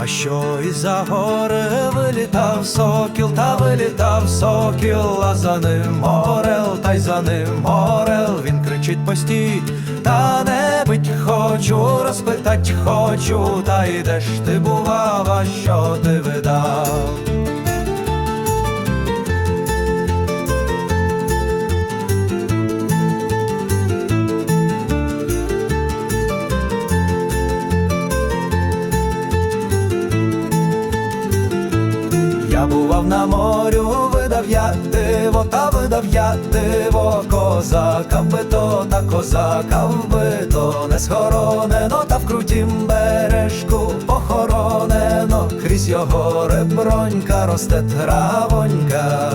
А що і за гори вилітав сокіл, та вилітав сокіл, а за ним орел, та й за ним орел, він кричить постій, та не бить хочу, розпитать хочу, та й де ж ти бував, а що ти видав? Бував на морю, видав я диво, та видав я диво, козака вбито, та козака вбито, не схоронено, та в крутім бережку похоронено, крізь його ребронька росте травонька.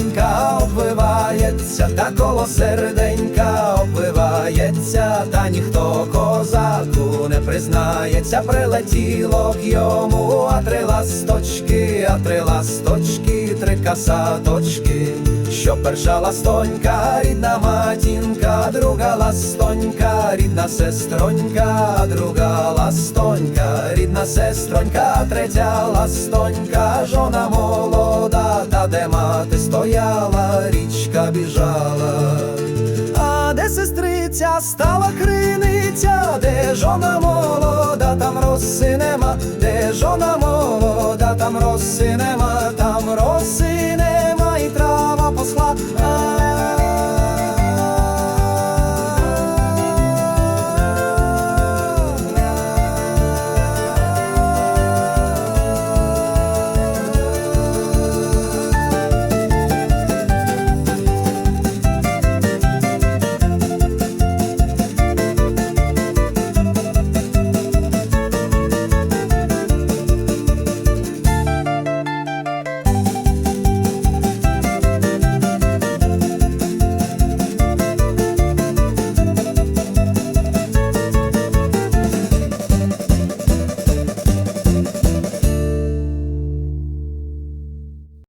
Серденька обвивається, та коло серденька обвивається, та ніхто козаку не признається, прилетіло к йому, а три ласточки, а три ласточки, три касаточки. Що перша ластонька, рідна матінка, друга ластонька, рідна сестронька, друга ластонька, рідна сестронька, третя ластонька, жона молода, сестриця стала криниця, де жона молода, там роси нема, де жона молода, там роси нема,